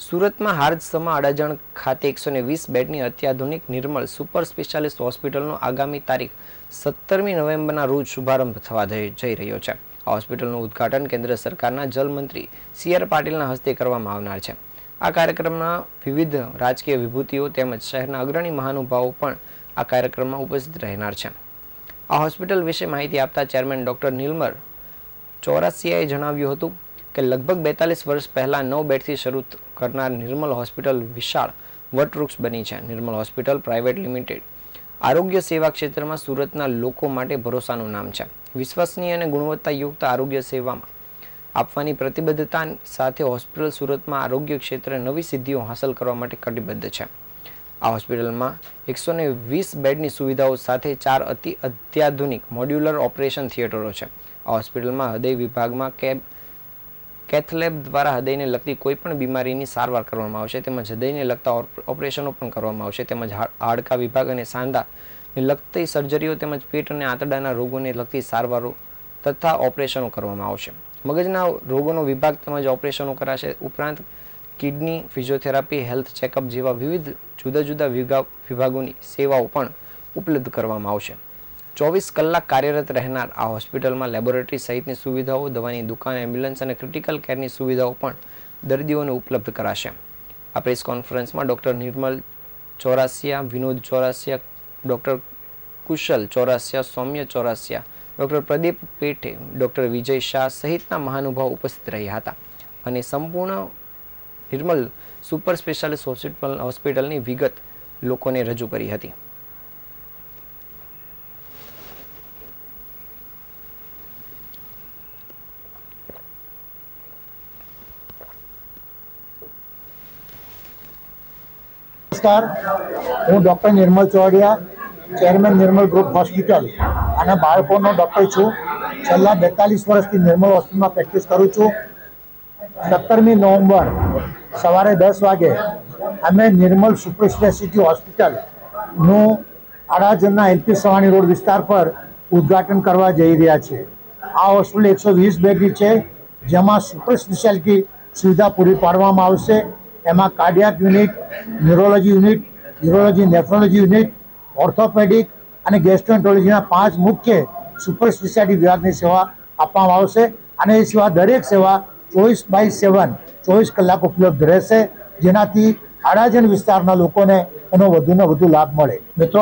સુરતમાં હાર્દસમા અડાજણ ખાતે એકસો ને વીસ બેડની અત્યાધુનિક નિર્મળ સુપર સ્પેશિયાલિસ્ટ હોસ્પિટલનો આગામી તારીખ સત્તરમી નવેમ્બરના રોજ શુભારંભ થવા જઈ રહ્યો છે. આ હોસ્પિટલનું ઉદ્ઘાટન કેન્દ્ર સરકારના જલમંત્રી સી આર પાટીલના હસ્તે કરવામાં આવનાર છે. આ કાર્યક્રમમાં વિવિધ રાજકીય વિભૂતિઓ તેમજ શહેરના અગ્રણી મહાનુભાવો પણ આ કાર્યક્રમમાં ઉપસ્થિત રહેનાર છે. આ હોસ્પિટલ વિશે માહિતી આપતા ચેરમેન ડોક્ટર નિલમર ચોરાસિયાએ જણાવ્યું હતું કે લગભગ બેતાલીસ વર્ષ પહેલાં નવ બેડથી શરૂ કરનાર નિર્મલ હોસ્પિટલ વિશાળ વટવૃક્ષ બની છે. Nirmal hospital private limited. આરોગ્ય સેવા ક્ષેત્રમાં સુરતના લોકો માટે ભરોસાનું નામ છે. વિશ્વસનીય અને ગુણવત્તાયુક્ત આરોગ્ય સેવામાં આપવાની પ્રતિબદ્ધતા સાથે હોસ્પિટલ સુરતમાં આરોગ્ય ક્ષેત્રે નવી સિદ્ધિઓ હાંસલ કરવા માટે કટિબદ્ધ છે. આ હોસ્પિટલમાં એકસો ને વીસ બેડની સુવિધાઓ સાથે ચાર અતિ અત્યાધુનિક મોડ્યુલર ઓપરેશન થિયેટરો છે. આ હોસ્પિટલમાં હૃદય વિભાગમાં કેબ કેથલેબ દ્વારા હૃદયને લગતી કોઈપણ બીમારીની સારવાર કરવામાં આવશે તેમજ હૃદયને લગતા ઓપ- ઓપરેશનો પણ કરવામાં આવશે તેમજ હાડકા વિભાગ અને સાંધાને લગતી સર્જરીઓ તેમજ પેટ અને આંતરડાના રોગોને લગતી સારવારો તથા ઓપરેશનો કરવામાં આવશે. મગજના રોગોનો વિભાગ તેમજ ઓપરેશનો કરાશે. ઉપરાંત કિડની, ફિઝિયોથેરાપી, હેલ્થ ચેકઅપ જેવા વિવિધ જુદા જુદા વિભાગોની સેવાઓ પણ ઉપલબ્ધ કરવામાં આવશે. ચોવીસ કલાક કાર્યરત રહેનાર આ હોસ્પિટલમાં લેબોરેટરી સહિતની સુવિધાઓ, દવાની દુકાન, એમ્બ્યુલન્સ અને ક્રિટિકલ કેરની સુવિધાઓ પણ દર્દીઓને ઉપલબ્ધ કરાશે. આ પ્રેસ કોન્ફરન્સમાં doctor Nirmal Chorasia, Vinod Chorasia, doctor Kushal Chorasia, Saumya Chorasia, doctor Pradeep Pethe, doctor Vijay Shah સહિતના મહાનુભાવ ઉપસ્થિત રહ્યા હતા. અને સંપૂર્ણ નિર્મલ સુપર સ્પેશિયાલિસ્ટ હોસ્પિટલ, હોસ્પિટલની વિગત લોકોને રજૂ કરી હતી. નમસ્કાર. હું doctor Nirmal Chodia chairman Nirmal group hospital અને બાળકોનો ડૉક્ટર છું. છેલ્લા બેતાલીસ વર્ષથી નિર્મલ હોસ્પિટલમાં પ્રેક્ટિસ કરું છું. સત્તરમી નવેમ્બર સવારે દસ વાગે અમે નિર્મલ સુપર સ્પેશિયાલિટી હોસ્પિટલનું અડાજણના એલપી સવાણી રોડ વિસ્તાર પર ઉદ્ઘાટન કરવા જઈ રહ્યા છીએ આ હોસ્પિટલ એકસો વીસ બેડની છે, જેમાં સુપર સ્પેશિયાલિટી સુવિધા પૂરી પાડવામાં આવશે. એમાં cardiac unit neurology unit urology nephrology unit orthopaedic અને ગેસ્ટ્રોએન્ટ્રોલોજીના પાંચ મુખ્ય સુપર સ્પેશિયાલિટી વિભાગની સેવા આપવામાં આવશે. અને એ સિવાય દરેક સેવા ચોવીસ બાય સેવન ચોવીસ કલાક ઉપલબ્ધ રહેશે. જેનાથી આડાજન વિસ્તારના લોકોને એનો વધુને વધુ લાભ મળે. મિત્રો